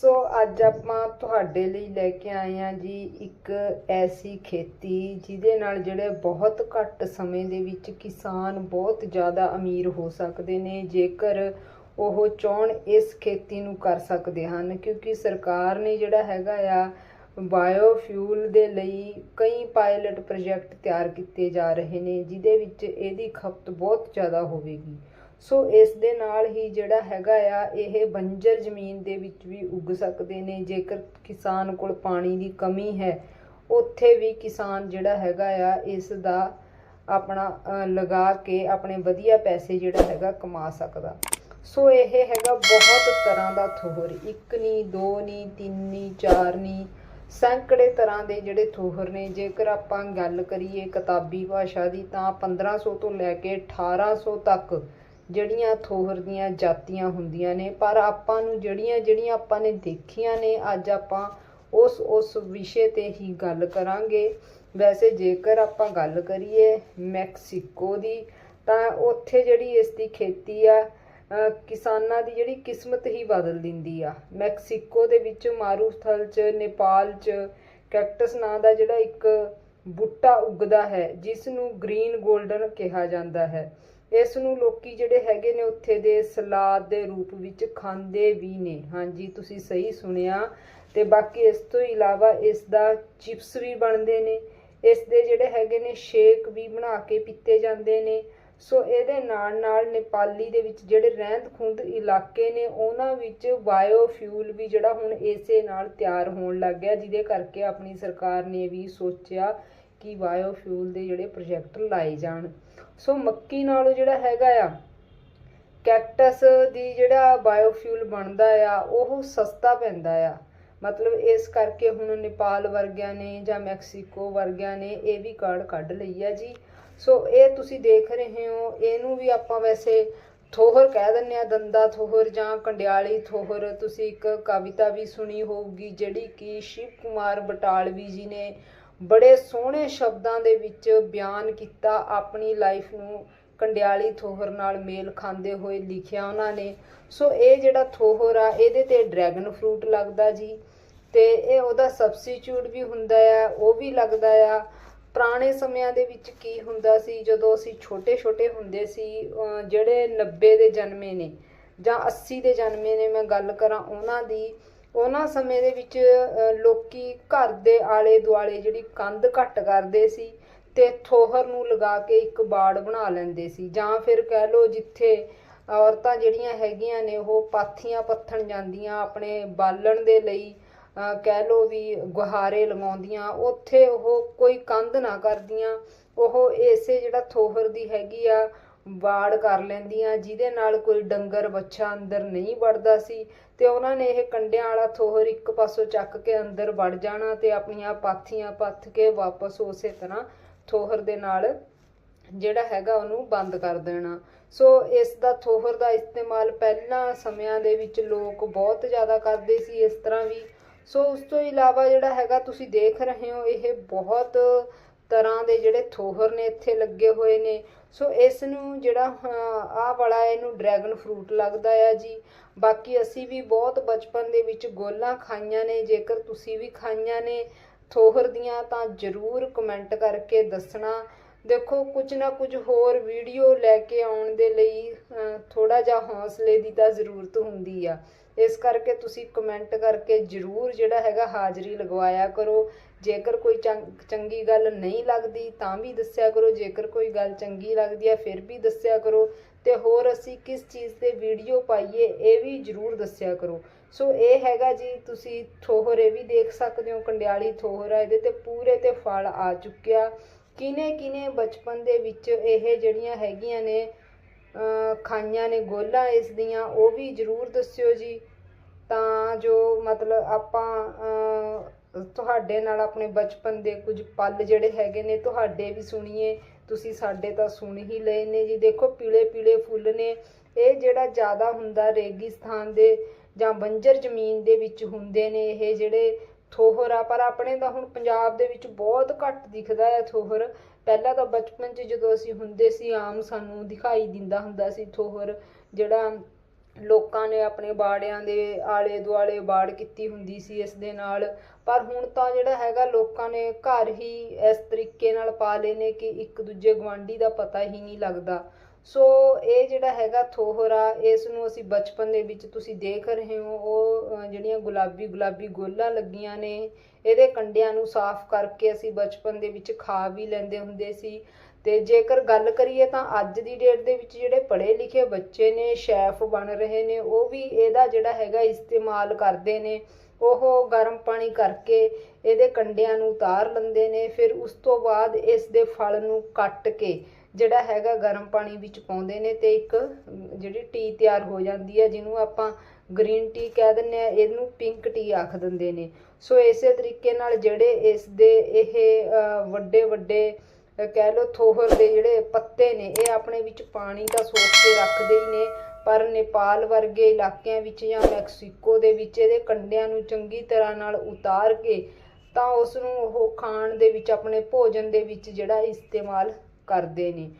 ਸੋ ਅੱਜ ਆਪਾਂ ਤੁਹਾਡੇ ਲਈ ਲੈ ਕੇ ਆਏ ਹਾਂ ਜੀ ਇੱਕ ਐਸੀ ਖੇਤੀ ਜਿਹਦੇ ਨਾਲ ਜਿਹੜੇ ਬਹੁਤ ਘੱਟ ਸਮੇਂ ਦੇ ਵਿੱਚ ਕਿਸਾਨ ਬਹੁਤ ਜ਼ਿਆਦਾ ਅਮੀਰ ਹੋ ਸਕਦੇ ਨੇ, ਜੇਕਰ ਉਹ ਚਾਹਣ ਇਸ ਖੇਤੀ ਨੂੰ ਕਰ ਸਕਦੇ ਹਨ। ਕਿਉਂਕਿ ਸਰਕਾਰ ਨੇ ਜਿਹੜਾ ਹੈਗਾ ਆ ਬਾਇਓਫਿਊਲ ਦੇ ਲਈ ਕਈ ਪਾਇਲਟ ਪ੍ਰੋਜੈਕਟ ਤਿਆਰ ਕੀਤੇ ਜਾ ਰਹੇ ਨੇ, ਜਿਹਦੇ ਵਿੱਚ ਇਹਦੀ ਖਪਤ ਬਹੁਤ ਜ਼ਿਆਦਾ ਹੋਵੇਗੀ। ਸੋ ਇਸ ਦੇ ਨਾਲ ਹੀ ਜਿਹੜਾ ਹੈਗਾ ਆ, ਇਹ ਬੰਜਰ ਜ਼ਮੀਨ ਦੇ ਵਿੱਚ ਵੀ ਉੱਗ ਸਕਦੇ ਨੇ। ਜੇਕਰ ਕਿਸਾਨ ਕੋਲ ਪਾਣੀ ਦੀ ਕਮੀ ਹੈ, ਉੱਥੇ ਵੀ ਕਿਸਾਨ ਜਿਹੜਾ ਹੈਗਾ ਆ, ਇਸ ਦਾ ਆਪਣਾ ਲਗਾ ਕੇ ਆਪਣੇ ਵਧੀਆ ਪੈਸੇ ਜਿਹੜਾ ਹੈਗਾ ਕਮਾ ਸਕਦਾ। ਸੋ ਇਹ ਹੈਗਾ ਬਹੁਤ ਤਰ੍ਹਾਂ ਦਾ ਥੋਹਰ। ਇੱਕ ਨਹੀਂ, ਦੋ ਨਹੀਂ, ਤਿੰਨ ਨਹੀਂ, ਚਾਰ ਨਹੀਂ, ਸੈਂਕੜੇ ਤਰ੍ਹਾਂ ਦੇ ਜਿਹੜੇ ਥੋਹਰ ਨੇ। ਜੇਕਰ ਆਪਾਂ ਗੱਲ ਕਰੀਏ ਕਿਤਾਬੀ ਭਾਸ਼ਾ ਦੀ, ਤਾਂ 1500 ਤੋਂ ਲੈ ਕੇ 1800 ਤੱਕ ਜਿਹੜੀਆਂ ਥੋਹਰ ਦੀਆਂ ਜਾਤੀਆਂ ਹੁੰਦੀਆਂ ਨੇ, ਪਰ ਆਪਾਂ ਨੂੰ ਜਿਹੜੀਆਂ ਜਿਹੜੀਆਂ ਆਪਾਂ ਨੇ ਦੇਖੀਆਂ ਨੇ, ਅੱਜ ਆਪਾਂ ਉਸ ਉਸ ਵਿਸ਼ੇ ਤੇ ਹੀ ਗੱਲ ਕਰਾਂਗੇ। ਵੈਸੇ ਜੇਕਰ ਆਪਾਂ ਗੱਲ ਕਰੀਏ ਮੈਕਸੀਕੋ ਦੀ, ਤਾਂ ਉੱਥੇ ਜਿਹੜੀ ਇਸ ਦੀ ਖੇਤੀ ਆ ਕਿਸਾਨਾਂ ਦੀ ਜਿਹੜੀ ਕਿਸਮਤ ਹੀ ਬਦਲ ਦਿੰਦੀ ਆ। ਮੈਕਸੀਕੋ ਦੇ ਵਿੱਚ ਮਾਰੂਥਲ ਚ, ਨੇਪਾਲ ਚ ਕੈਕਟਸ ਨਾਂ ਦਾ ਜਿਹੜਾ ਇੱਕ ਬੂਟਾ ਉੱਗਦਾ ਹੈ ਜਿਸ ਨੂੰ ਗ੍ਰੀਨ 골ਡਨ ਕਿਹਾ ਜਾਂਦਾ ਹੈ। ਇਸ ਨੂੰ ਲੋਕੀ ਜਿਹੜੇ ਹੈਗੇ ਨੇ ਉੱਥੇ ਦੇ ਸਲਾਦ ਦੇ ਰੂਪ ਵਿੱਚ ਖਾਂਦੇ ਵੀ ਨੇ। ਹਾਂਜੀ, ਤੁਸੀਂ ਸਹੀ ਸੁਣਿਆ। ਤੇ ਬਾਕੀ ਇਸ ਤੋਂ ਇਲਾਵਾ ਇਸ ਦਾ ਚਿਪਸ ਵੀ ਬਣਦੇ ਨੇ। ਇਸ ਦੇ ਜਿਹੜੇ ਹੈਗੇ ਨੇ ਸ਼ੇਕ ਵੀ ਬਣਾ ਕੇ ਪੀਤੇ ਜਾਂਦੇ ਨੇ। ਸੋ ਇਹਦੇ ਨਾਲ ਨਾਲ ਨੇਪਾਲੀ ਦੇ ਵਿੱਚ ਜਿਹੜੇ ਰਹਿੰਦ ਖੁੰਦ ਇਲਾਕੇ ਨੇ, ਉਹਨਾਂ ਵਿੱਚ ਬਾਇਓਫਿਊਲ ਵੀ ਜਿਹੜਾ ਹੁਣ ਇਸੇ ਨਾਲ ਤਿਆਰ ਹੋਣ ਲੱਗ ਗਿਆ, ਜਿਹਦੇ ਕਰਕੇ ਆਪਣੀ ਸਰਕਾਰ ਨੇ ਵੀ ਸੋਚਿਆ ਕਿ ਬਾਇਓਫਿਊਲ ਦੇ ਜਿਹੜੇ ਪ੍ਰੋਜੈਕਟ ਲਾਏ ਜਾਣ। ਸੋ ਮੱਕੀ ਨਾਲੋਂ ਜਿਹੜਾ ਹੈਗਾ ਆ, ਕੈਕਟਸ ਦੀ ਜਿਹੜਾ ਬਾਇਓਫਿਊਲ ਬਣਦਾ ਆ, ਉਹ ਸਸਤਾ ਪੈਂਦਾ ਆ। ਮਤਲਬ ਇਸ ਕਰਕੇ ਹੁਣ ਨੇਪਾਲ ਵਰਗਿਆਂ ਨੇ ਜਾਂ ਮੈਕਸੀਕੋ ਵਰਗਿਆਂ ਨੇ ਇਹ ਵੀ ਕਾਰਡ ਕੱਢ ਲਈ ਆ ਜੀ। ਸੋ ਇਹ ਤੁਸੀਂ ਦੇਖ ਰਹੇ ਹੋ, ਇਹਨੂੰ ਵੀ ਆਪਾਂ ਵੈਸੇ ਥੋਹਰ ਕਹਿ ਦਿੰਦੇ ਆ, ਦੰਦਾ ਥੋਹਰ ਜਾਂ ਕੰਡਿਆਲੀ ਥੋਹਰ। ਤੁਸੀਂ ਇੱਕ ਕਵਿਤਾ ਵੀ ਸੁਣੀ ਹੋਊਗੀ, ਜਿਹੜੀ ਕਿ ਸ਼ਿਵ ਕੁਮਾਰ ਬਟਾਲਵੀ ਜੀ ਨੇ ਬੜੇ ਸੋਹਣੇ ਸ਼ਬਦਾਂ ਦੇ ਵਿੱਚ ਬਿਆਨ ਕੀਤਾ ਆਪਣੀ ਲਾਈਫ ਨੂੰ ਕੰਡਿਆਲੀ ਥੋਹਰ ਨਾਲ ਮੇਲ ਖਾਂਦੇ ਹੋਏ ਲਿਖਿਆ ਉਹਨਾਂ ਨੇ। ਸੋ ਇਹ ਜਿਹੜਾ ਥੋਹਰ ਆ, ਇਹਦੇ ਤੇ ਡਰੈਗਨ ਫਰੂਟ ਲੱਗਦਾ ਜੀ ਤੇ ਇਹ ਉਹਦਾ ਸਬਸਟੀਟਿਊਟ ਵੀ ਹੁੰਦਾ ਆ, ਉਹ ਵੀ ਲੱਗਦਾ ਆ। ਪੁਰਾਣੇ ਸਮਿਆਂ ਦੇ ਵਿੱਚ ਕੀ ਹੁੰਦਾ ਸੀ, ਜਦੋਂ ਅਸੀਂ ਛੋਟੇ ਛੋਟੇ ਹੁੰਦੇ ਸੀ ਜਿਹੜੇ 90 ਦੇ ਜਨਮੇ ਨੇ ਜਾਂ 80 ਦੇ ਜਨਮੇ ਨੇ, ਮੈਂ ਗੱਲ ਕਰਾਂ ਉਹਨਾਂ ਦੀ ਉਹਨਾਂ ਸਮੇਂ ਦੇ ਵਿੱਚ ਅਹ, ਲੋਕੀ ਘਰ ਦੇ ਆਲੇ ਦੁਆਲੇ ਜਿਹੜੀ ਕੰਧ ਘੱਟ ਕਰਦੇ ਸੀ ਤੇ ਥੋਹਰ ਨੂੰ ਲਗਾ ਕੇ ਇੱਕ ਬਾੜ ਬਣਾ ਲੈਂਦੇ ਸੀ। ਜਾਂ ਫਿਰ ਕਹਿ ਲਓ ਜਿੱਥੇ ਔਰਤਾਂ ਜਿਹੜੀਆਂ ਹੈਗੀਆਂ ਨੇ ਉਹ ਪਾਥੀਆਂ ਪੱਥਣ ਜਾਂਦੀਆਂ ਆਪਣੇ ਬਾਲਣ ਦੇ ਲਈ ਕਹਿ ਲਓ ਵੀ ਗੁਹਾਰੇ ਲਗਾਉਂਦੀਆਂ ਉੱਥੇ ਉਹ ਕੋਈ ਕੰਧ ਨਾ ਕਰਦੀਆਂ ਉਹ ਇਸੇ ਜਿਹੜਾ ਥੋਹਰ ਦੀ ਹੈਗੀ ਆ ਵਾੜ ਕਰ ਲੈਂਦੀਆਂ ਜਿਹਦੇ ਨਾਲ ਕੋਈ ਡੰਗਰ ਬੱਚਾ ਅੰਦਰ ਨਹੀਂ ਵੜਦਾ ਸੀ। ਤੇ ਉਹਨਾਂ ਨੇ ਇਹ ਕੰਡਿਆਂ ਵਾਲਾ ਥੋਹਰ ਇੱਕ ਪਾਸੋਂ ਚੱਕ ਕੇ ਅੰਦਰ ਵੜ ਜਾਣਾ ਤੇ ਆਪਣੀਆਂ ਪਾਥੀਆਂ ਪੱਥ ਕੇ ਵਾਪਸ ਉਸੇ ਤਰ੍ਹਾਂ ਥੋਹਰ ਦੇ ਨਾਲ ਜਿਹੜਾ ਹੈਗਾ ਉਹਨੂੰ ਬੰਦ ਕਰ ਦੇਣਾ। ਸੋ ਇਸ ਦਾ ਥੋਹਰ ਦਾ ਇਸਤੇਮਾਲ ਪਹਿਲਾਂ ਸਮਿਆਂ ਦੇ ਵਿੱਚ ਲੋਕ ਬਹੁਤ ਜ਼ਿਆਦਾ ਕਰਦੇ ਸੀ ਇਸ ਤਰ੍ਹਾਂ ਵੀ। ਸੋ ਉਸ ਤੋਂ ਇਲਾਵਾ ਜਿਹੜਾ ਹੈਗਾ ਤੁਸੀਂ ਦੇਖ ਰਹੇ ਹੋ, ਇਹ ਬਹੁਤ ਤਰ੍ਹਾਂ ਦੇ ਜਿਹੜੇ ਥੋਹਰ ਨੇ ਇੱਥੇ ਲੱਗੇ ਹੋਏ ਨੇ। ਸੋ ਇਸ ਨੂੰ ਜਿਹੜਾ ਆਹ ਵਾਲਾ ਇਹਨੂੰ ਡਰੈਗਨ ਫਰੂਟ ਲੱਗਦਾ ਆ ਜੀ। ਬਾਕੀ ਅਸੀਂ ਵੀ ਬਹੁਤ ਬਚਪਨ ਦੇ ਵਿੱਚ ਗੋਲਾਂ ਖਾਈਆਂ ਨੇ। ਜੇਕਰ ਤੁਸੀਂ ਵੀ ਖਾਈਆਂ ਨੇ ਥੋਹਰ ਦੀਆਂ ਤਾਂ ਜਰੂਰ ਕਮੈਂਟ ਕਰਕੇ ਦੱਸਣਾ। ਦੇਖੋ, ਕੁਝ ਨਾ ਕੁਝ ਹੋਰ ਵੀਡੀਓ ਲੈ ਕੇ ਆਉਣ ਦੇ ਲਈ ਥੋੜਾ ਜਿਹਾ ਹੌਸਲੇ ਦੀ ਤਾਂ ਜ਼ਰੂਰਤ ਹੁੰਦੀ ਆ। ਇਸ ਕਰਕੇ ਤੁਸੀਂ ਕਮੈਂਟ ਕਰਕੇ ਜਰੂਰ ਜਿਹੜਾ ਹੈਗਾ ਹਾਜ਼ਰੀ ਲਗਵਾਇਆ ਕਰੋ। ਜੇਕਰ ਕੋਈ ਚੰਗ- ਚੰਗੀ ਗੱਲ ਨਹੀਂ ਲੱਗਦੀ ਤਾਂ ਵੀ ਦੱਸਿਆ ਕਰੋ। ਜੇਕਰ ਕੋਈ ਗੱਲ ਚੰਗੀ ਲੱਗਦੀ ਹੈ ਫਿਰ ਵੀ ਦੱਸਿਆ ਕਰੋ। ਤੇ ਹੋਰ ਅਸੀਂ ਕਿਸ ਚੀਜ਼ ਤੇ ਵੀਡੀਓ ਪਾਈਏ ਇਹ ਵੀ ਜਰੂਰ ਦੱਸਿਆ ਕਰੋ। ਸੋ ਇਹ ਹੈਗਾ ਜੀ, ਤੁਸੀਂ ਥੋਹਰ ਇਹ ਵੀ ਦੇਖ ਸਕਦੇ ਹੋ, ਕੰਡਿਆਲੀ ਥੋਹਰ ਆ ਇਹਦੇ ਤੇ ਪੂਰੇ ਤੇ ਫਲ ਆ ਚੁੱਕਿਆ। ਕਿਨੇ ਕਿਨੇ ਬਚਪਨ ਦੇ ਵਿੱਚ ਇਹ ਜਿਹੜੀਆਂ ਹੈਗੀਆਂ ਨੇ ਖਾਈਆਂ ਨੇ, ਗੋਲਾਂ ਇਸ ਦੀਆਂ, ਉਹ ਵੀ ਜਰੂਰ ਦੱਸਿਓ ਜੀ। ਤਾਂ ਜੋ ਮਤਲਬ ਆਪਾਂ ਤੁਹਾਡੇ ਨਾਲ ਆਪਣੇ ਬਚਪਨ ਦੇ ਕੁਝ ਪਲ ਜਿਹੜੇ ਹੈਗੇ ਨੇ, ਤੁਹਾਡੇ ਵੀ ਸੁਣੀਏ। ਤੁਸੀਂ ਸਾਡੇ ਤਾਂ ਸੁਣ ਹੀ ਲਏ ਨੇ ਜੀ। ਦੇਖੋ, ਪੀਲੇ ਪੀਲੇ ਫੁੱਲ ਨੇ। ਇਹ ਜਿਹੜਾ ਜ਼ਿਆਦਾ ਹੁੰਦਾ ਰੇਗਿਸਤਾਨ ਦੇ ਜਾਂ ਬੰਜਰ ਜ਼ਮੀਨ ਦੇ ਵਿੱਚ ਹੁੰਦੇ ਨੇ, ਇਹ ਜਿਹੜੇ ਥੋਹਰ ਆ, ਪਰ ਆਪਣੇ ਤਾਂ ਹੁਣ ਪੰਜਾਬ ਦੇ ਵਿੱਚ ਬਹੁਤ ਘੱਟ ਦਿਖਦਾ ਹੈ ਥੋਹਰ। ਪਹਿਲਾਂ ਤਾਂ ਬਚਪਨ 'ਚ ਜਦੋਂ ਅਸੀਂ ਹੁੰਦੇ ਸੀ, ਆਮ ਸਾਨੂੰ ਦਿਖਾਈ ਦਿੰਦਾ ਹੁੰਦਾ ਸੀ ਥੋਹਰ, ਜਿਹੜਾ ਲੋਕਾਂ ਨੇ ਆਪਣੇ ਬਾੜਿਆਂ ਦੇ ਆਲੇ ਦੁਆਲੇ ਬਾੜ ਕੀਤੀ ਹੁੰਦੀ ਸੀ ਇਸ ਦੇ ਨਾਲ। ਪਰ ਹੁਣ ਤਾਂ ਜਿਹੜਾ ਹੈਗਾ, ਲੋਕਾਂ ਨੇ ਘਰ ਹੀ ਇਸ ਤਰੀਕੇ ਨਾਲ ਪਾ ਲਏ ਨੇ ਕਿ ਇੱਕ ਦੂਜੇ ਗੁਆਂਢੀ ਦਾ ਪਤਾ ਹੀ ਨਹੀਂ ਲੱਗਦਾ। ਸੋ ਇਹ ਜਿਹੜਾ ਹੈਗਾ ਥੋਹਰਾ ਇਸ ਨੂੰ ਅਸੀਂ ਬਚਪਨ ਦੇ ਵਿੱਚ ਤੁਸੀਂ ਦੇਖ ਰਹੇ ਹੋ, ਉਹ ਜਿਹੜੀਆਂ ਗੁਲਾਬੀ ਗੁਲਾਬੀ ਗੋਲਾਂ ਲੱਗੀਆਂ ਨੇ, ਇਹਦੇ ਕੰਡਿਆਂ ਨੂੰ ਸਾਫ਼ ਕਰਕੇ ਅਸੀਂ ਬਚਪਨ ਦੇ ਵਿੱਚ ਖਾ ਵੀ ਲੈਂਦੇ ਹੁੰਦੇ ਸੀ। ਤੇ ਜੇਕਰ ਗੱਲ ਕਰੀਏ ਤਾਂ ਅੱਜ ਦੀ ਡੇਟ ਦੇ ਵਿੱਚ ਜਿਹੜੇ ਪੜ੍ਹੇ ਲਿਖੇ ਬੱਚੇ ਨੇ, ਸ਼ੈਫ ਬਣ ਰਹੇ ਨੇ, ਉਹ ਵੀ ਇਹਦਾ ਜਿਹੜਾ ਹੈਗਾ ਇਸਤੇਮਾਲ ਕਰਦੇ ਨੇ। ਉਹ ਗਰਮ ਪਾਣੀ ਕਰਕੇ ਇਹਦੇ ਕੰਡਿਆਂ ਨੂੰ ਉਤਾਰ ਲੈਂਦੇ ਨੇ, ਫਿਰ ਉਸ ਤੋਂ ਬਾਅਦ ਇਸ ਦੇ ਫਲ ਨੂੰ ਕੱਟ ਕੇ ਜਿਹੜਾ ਹੈਗਾ ਗਰਮ ਪਾਣੀ ਵਿੱਚ ਪਾਉਂਦੇ ਨੇ ਤੇ ਇੱਕ ਜਿਹੜੀ ਟੀ ਤਿਆਰ ਹੋ ਜਾਂਦੀ ਹੈ, ਜਿਹਨੂੰ ਆਪਾਂ ਗ੍ਰੀਨ ਟੀ ਕਹਿ ਦਿੰਦੇ ਆ ਇਹਨੂੰ ਪਿੰਕ ਟੀ ਆਖ ਦਿੰਦੇ ਨੇ। ਸੋ ਇਸੇ ਤਰੀਕੇ ਨਾਲ ਜਿਹੜੇ ਇਸ ਦੇ ਇਹ ਵੱਡੇ ਵੱਡੇ ਕਹਿ ਲਓ ਥੋਹਰ ਦੇ ਜਿਹੜੇ ਪੱਤੇ ਨੇ, ਇਹ ਆਪਣੇ ਵਿੱਚ ਪਾਣੀ ਤਾਂ ਸੋਖ ਕੇ ਰੱਖਦੇ ਹੀ ਨੇ। ਪਰ ਨੇਪਾਲ ਵਰਗੇ ਇਲਾਕਿਆਂ ਵਿੱਚ ਜਾਂ ਮੈਕਸੀਕੋ ਦੇ ਵਿੱਚ ਇਹਦੇ ਕੰਡਿਆਂ ਨੂੰ ਚੰਗੀ ਤਰ੍ਹਾਂ ਨਾਲ ਉਤਾਰ ਕੇ ਤਾਂ ਉਸ ਨੂੰ ਉਹ ਖਾਣ ਦੇ ਵਿੱਚ, ਆਪਣੇ ਭੋਜਨ ਦੇ ਵਿੱਚ ਜਿਹੜਾ ਇਸਤੇਮਾਲ ਕਰਦੇ ਨੇ